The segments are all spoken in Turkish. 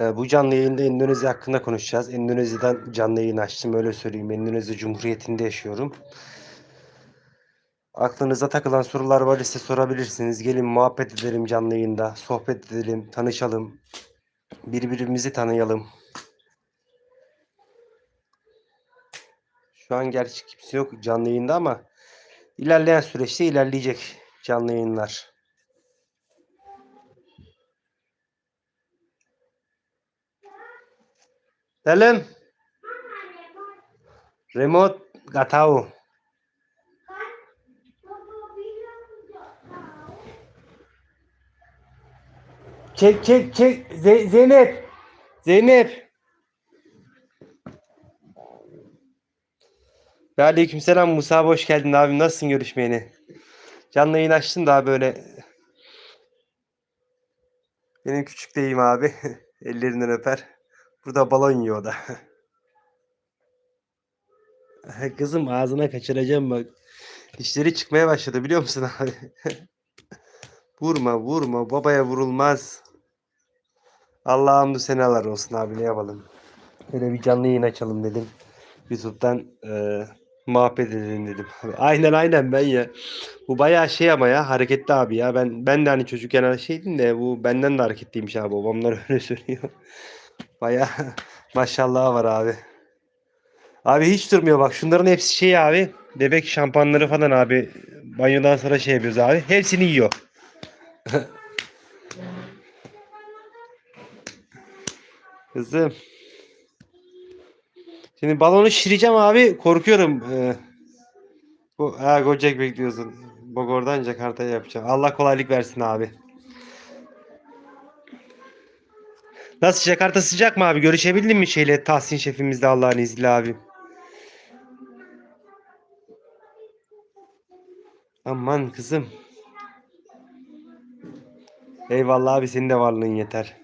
Ee, Bu canlı yayında Endonezya hakkında konuşacağız. Endonezya'dan canlı yayın açtım öyle söyleyeyim. Endonezya Cumhuriyeti'nde yaşıyorum. Aklınıza takılan sorular var ise sorabilirsiniz. Gelin muhabbet edelim canlı yayında. Sohbet edelim, tanışalım. Birbirimizi tanıyalım. Şu an gerçi kimse yok canlı yayında ama ilerleyen süreçte ilerleyecek canlı yayınlar. Dalam. Remote gak tahu. Çek çek çek Ze- Zeynep. Zeynep. Ve aleykümselam Musa hoş geldin abi nasılsın görüşmeyeni? Canlı yayın açtın daha böyle. Benim küçük deyim abi. Ellerinden öper. Burada balon yiyor da. Kızım ağzına kaçıracağım bak. Dişleri çıkmaya başladı biliyor musun abi? vurma vurma babaya vurulmaz. Allah'a hamdü senalar olsun abi ne yapalım. Böyle bir canlı yayın açalım dedim. YouTube'dan e, muhabbet edelim dedim. Aynen aynen ben ya. Bu bayağı şey ama ya hareketli abi ya. Ben ben de hani çocukken hani şeydim de bu benden de hareketliymiş abi. Babamlar öyle söylüyor. Bayağı maşallah var abi. Abi hiç durmuyor bak. Şunların hepsi şey abi. Bebek şampuanları falan abi. Banyodan sonra şey yapıyoruz abi. Hepsini yiyor. Kızım. Şimdi balonu şişireceğim abi. Korkuyorum. Ee, bu ha Gojek bekliyorsun. Bak oradan Jakarta'ya yapacağım. Allah kolaylık versin abi. Nasıl Jakarta sıcak mı abi? Görüşebildin mi şeyle Tahsin şefimizle Allah'ın izniyle abi? Aman kızım. Eyvallah abi senin de varlığın yeter.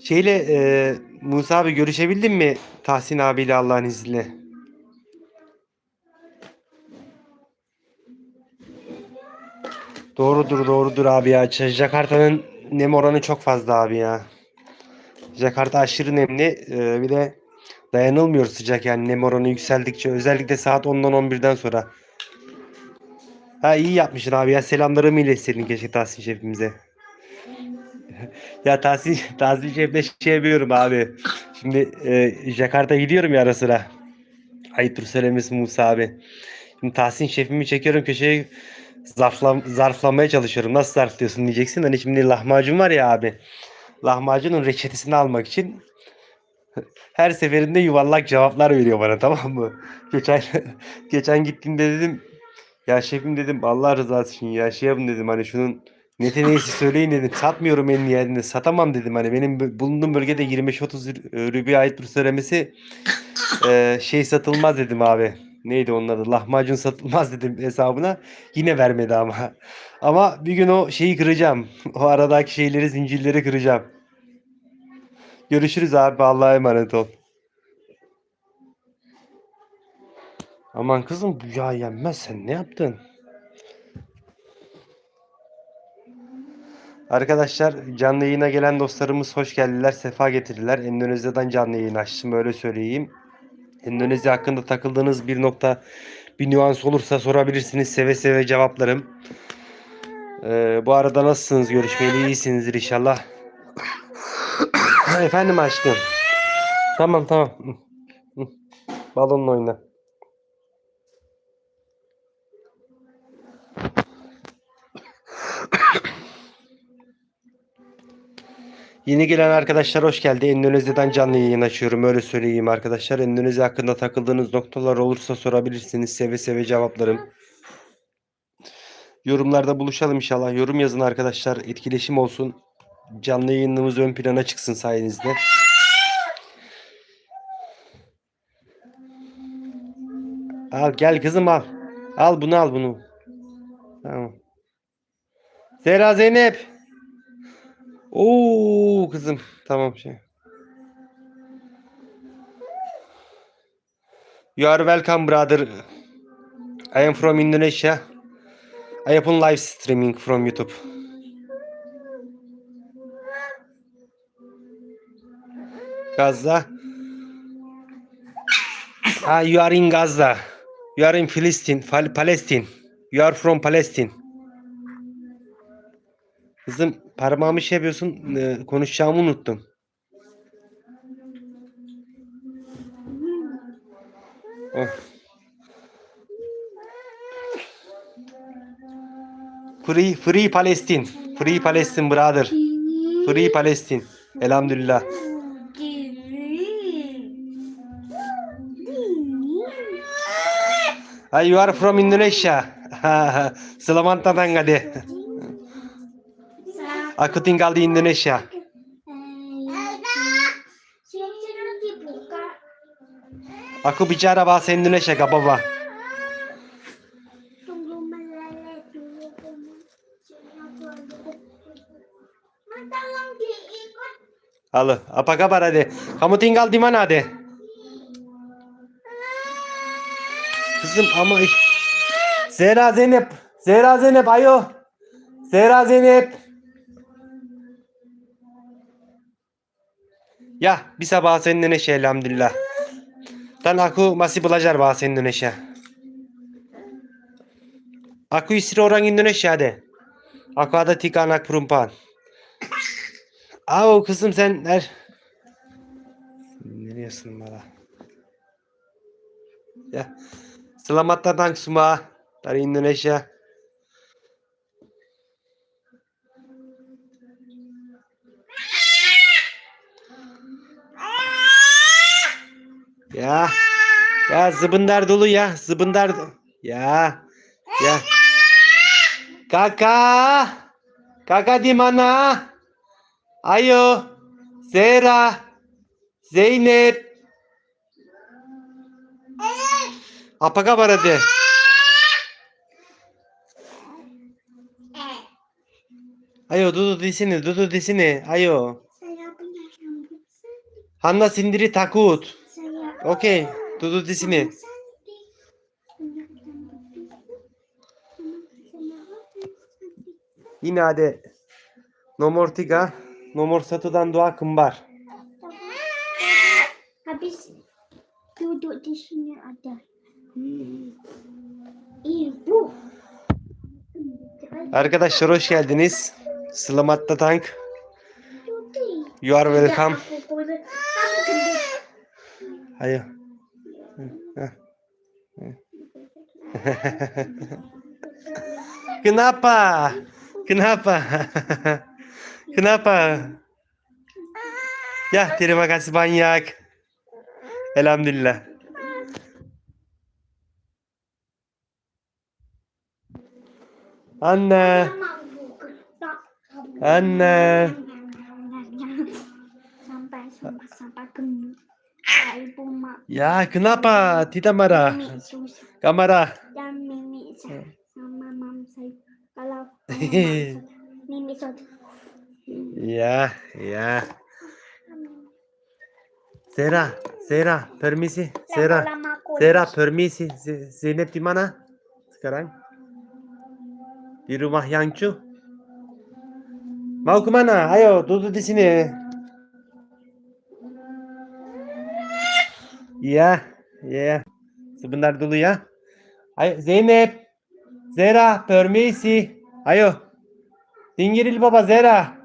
Şeyle e, Musa abi görüşebildin mi Tahsin abiyle Allah'ın izniyle? Doğrudur doğrudur abi ya. Jakarta'nın nem oranı çok fazla abi ya. Jakarta aşırı nemli. e, bir de dayanılmıyor sıcak yani nem oranı yükseldikçe. Özellikle saat 10'dan 11'den sonra. Ha iyi yapmışsın abi ya. Selamlarımı iletseydin keşke Tahsin şefimize. Ya Tahsin, Tahsin Şef'le şey yapıyorum abi. Şimdi e, Jakarta gidiyorum ya ara sıra. Ayıptır söylemesi Musa abi. Şimdi Tahsin Şef'imi çekiyorum köşeye zarfla, zarflamaya çalışıyorum. Nasıl zarflıyorsun diyeceksin. Hani şimdi lahmacun var ya abi. Lahmacunun reçetesini almak için her seferinde yuvarlak cevaplar veriyor bana tamam mı? Geçen geçen gittiğimde dedim ya şefim dedim Allah rızası için ya şey yapın dedim hani şunun neti neyse söyleyin dedim. Satmıyorum en nihayetinde. Satamam dedim hani benim bu- bulunduğum bölgede 25-30 rübüye ait bir söylemesi e, şey satılmaz dedim abi. Neydi onun adı? Lahmacun satılmaz dedim hesabına. Yine vermedi ama. Ama bir gün o şeyi kıracağım. O aradaki şeyleri, zincirleri kıracağım. Görüşürüz abi. Allah'a emanet ol. Aman kızım bu yağ yenmez. Sen ne yaptın? Arkadaşlar canlı yayına gelen dostlarımız hoş geldiler. Sefa getirdiler. Endonezya'dan canlı yayın açtım. Öyle söyleyeyim. Endonezya hakkında takıldığınız bir nokta, bir nüans olursa sorabilirsiniz. Seve seve cevaplarım. Ee, bu arada nasılsınız? Görüşmeyeli iyisinizdir inşallah. Efendim aşkım. Tamam tamam. Balonla oyna. Yeni gelen arkadaşlar hoş geldi. Endonezya'dan canlı yayın açıyorum. Öyle söyleyeyim arkadaşlar. Endonezya hakkında takıldığınız noktalar olursa sorabilirsiniz. Seve seve cevaplarım. Yorumlarda buluşalım inşallah. Yorum yazın arkadaşlar. Etkileşim olsun. Canlı yayınımız ön plana çıksın sayenizde. Al gel kızım al. Al bunu al bunu. Tamam. Zehra Zeynep. Oo kızım. Tamam şey. You are welcome brother. I am from Indonesia. I open live streaming from YouTube. Gaza. Ah, you are in Gaza. You are in Palestine. Palestine. You are from Palestine. Kızım parmağımı şey yapıyorsun. e, konuşacağımı unuttum. Oh. Free, free Palestine. Free Palestine brother. Free Palestine. Elhamdülillah. Ah, you are from Indonesia. Selamat datang ade. Aku tinggal di Indonesia. Aku bicara bahasa Indonesia, gak apa-apa. Halo, apa kabar ade? Kamu tinggal di mana ade? Kızım ama Zehra Zeynep. Zehra Zeynep ayo. Zehra Zeynep. Ya bisa bahasa Indonesia elhamdülillah. Dan aku masih belajar bahasa Indonesia. Aku istri orang Indonesia de. Aku ada tiga anak perempuan. Au kızım sen er... Ne diyorsun bana? Ya. Selamat datang semua dari Indonesia. Ya. Ya zıbındar dulu ya. Zıbındar. Ya. Ya. Kakak. Kakak di mana? Ayo. Zera. Zeynep. Apa kabar ade? Ayo sini, duduk di sini. Ayo. Hanna sendiri takut. Saya Oke, duduk di sini. cantik. Punya rambut biru. Sama rambut cantik. Yine ade. Nomor tiga. Nomor satudan dua kembar. Habis duduk di sini ada ibu. Arkadaşlar hoş geldiniz. Selamat datang. Duduk. You are welcome. Aku boleh- aku gendut. Ayo. Kenapa? Kenapa? Kenapa? Ya terima kasih banyak. Elhamdülillah. Anne. Anne. Ya kenapa? Tidak marah. susah. Kamera. dan mimi saya sama mam saya kalau mimi Ya, ya. Zera, Zera, permisi. Zera. lama aku Zera, permisi. Z- Zeynep di mana sekarang? Di rumah Yangcu. Mau ke mana? Ayo, duduk di sini. Iya, iya. Sebentar dulu ya. Ayo, Zeynep. Zera, permisi. Ayo. Dinggiril baba Zera.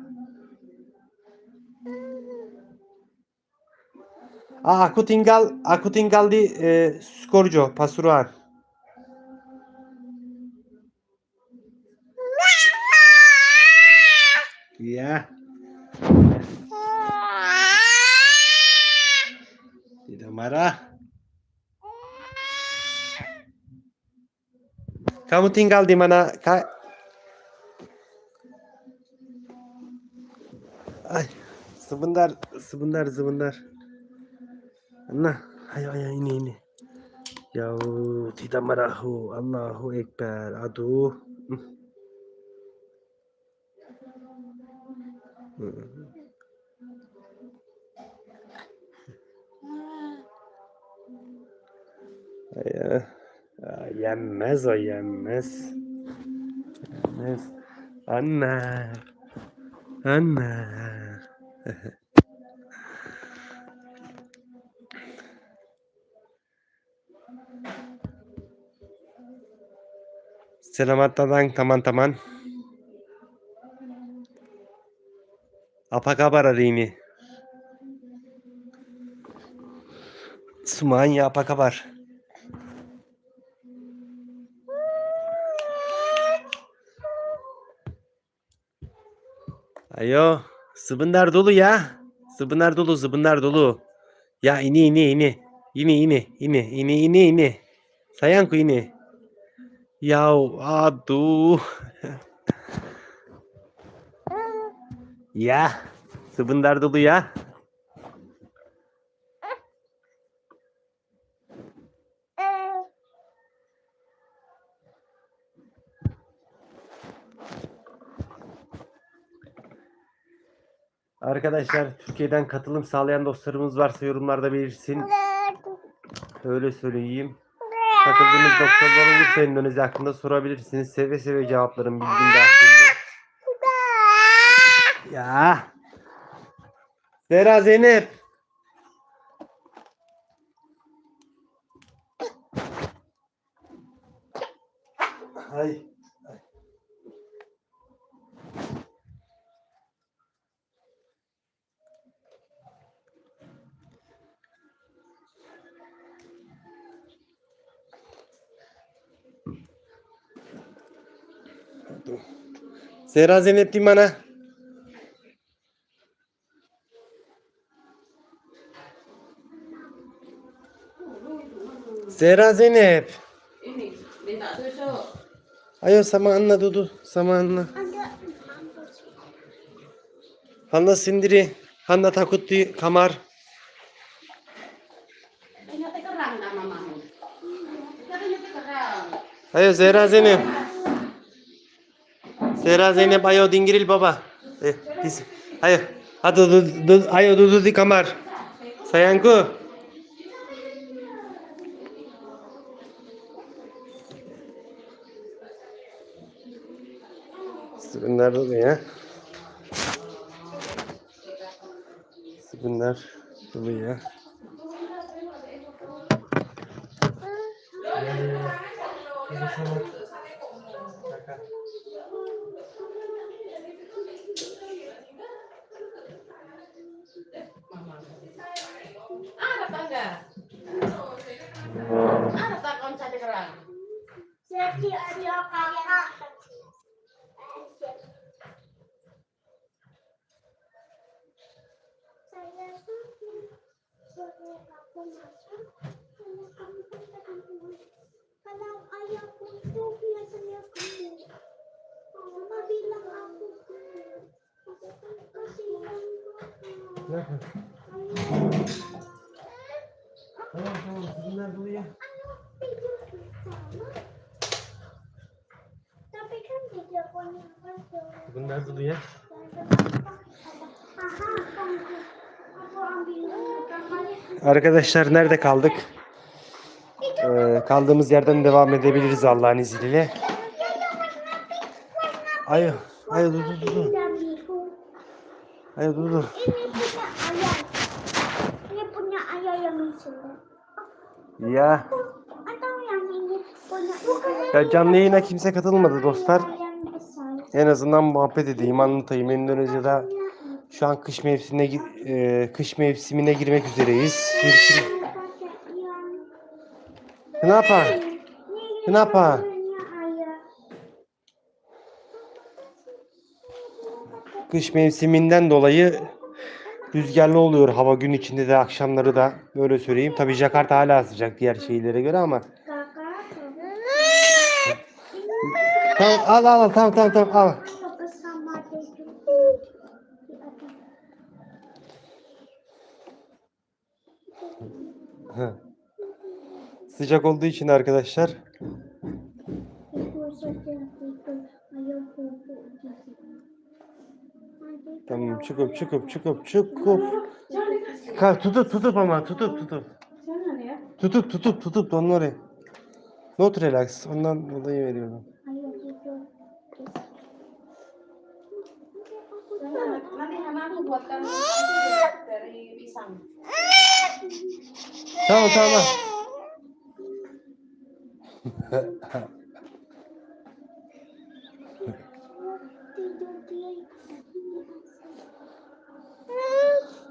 Ah, aku tinggal, aku tinggal di eh, Skorjo, Pasuruan. Marah. Kamu tinggal di mana, Kak? Ay, sebentar, sebentar, sebentar. Nah, ayo, ayo, ini, ini. Ya, tidak marah. Allahu Ekber. Aduh. Hmm. Ya, ya yenmez o yenmez. Yenmez. Anne. Anne. Selamat datang teman-teman. Apa kabar hari ini? Semuanya apa kabar? Ayo, sebentar dulu ya. Sebentar dulu, sebentar dulu. Ya ini ini ini. Ini ini ini ini ini ini. Sayangku ini. Ya aduh. ya, sebentar dulu ya. Arkadaşlar Türkiye'den katılım sağlayan dostlarımız varsa yorumlarda belirsin. Öyle söyleyeyim. Katıldığınız doktorlar olursa Endonezya hakkında sorabilirsiniz. Seve seve cevaplarım bilgim dahilinde. Ya. Zehra Zeynep. Zehra Zeynep di mana? Zehra Zeynep. Ayo sama Anna Dudu. Sama Anna. Ada Hanna sendiri. Hanna takut di kamar. Ayo Zehra Zeynep. Zehra Zeynep ayo dinggiril baba. Eh, ayo. Hadi Dudu, ayo Dudu di kamar. Sayangku. Sebentar dulu ya. Sebentar dulu ya. Ada boleh aku masak kalau kamu katakan kalau ayahku itu biasanya kamu mama bilang aku aku kan kasihan Kenapa? Ayo, ayo, sebentar dulu ya. tapi kan tidak punya Sebentar dulu ya. Aha, aku ambil kamarnya. Arkadaşlar nerede kaldık? Ee, kaldığımız yerden devam edebiliriz Allah'ın izniyle. Ayo, ayo dur dur dur. Ayo dur dur. Ya, ya canlı yayına kimse katılmadı dostlar. En azından muhabbet edeyim, anlatayım. Endonezya'da şu an kış mevsimine e, kış mevsimine girmek üzereyiz. Punya ayah. Kış mevsiminden dolayı rüzgarlı oluyor hava gün içinde de akşamları da böyle söyleyeyim. Tabii Jakarta hala sıcak diğer şehirlere göre ama. Tamam al al al tamam tamam tamam al. Sıcak olduğu için arkadaşlar tamam çıkıp çıkıp çıkıp çıkıp Jangan dikasih. Ka tutup tutup ama tutup tutup ya. tutup tutup tutup don oraya. Not relax ondan dolayı veriyorum. Tamam tamam.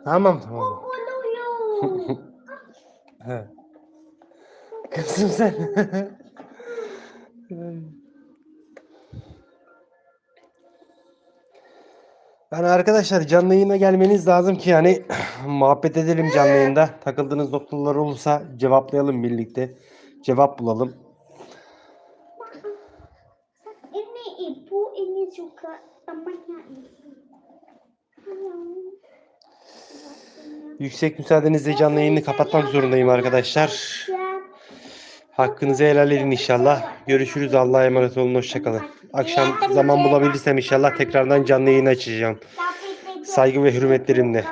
tamam tamam. Kızım sen. Yani arkadaşlar canlı yayına gelmeniz lazım ki yani muhabbet edelim canlı yayında. Takıldığınız noktalar olursa cevaplayalım birlikte. Cevap bulalım. Halo. Yüksek müsaadenizle canlı yayını kapatmak zorundayım arkadaşlar. Hakkınızı helal edin inşallah. Görüşürüz. Allah'a emanet olun. Hoşçakalın. Akşam zaman bulabilirsem inşallah tekrardan canlı yayın açacağım. Saygı ve hürmetlerimle.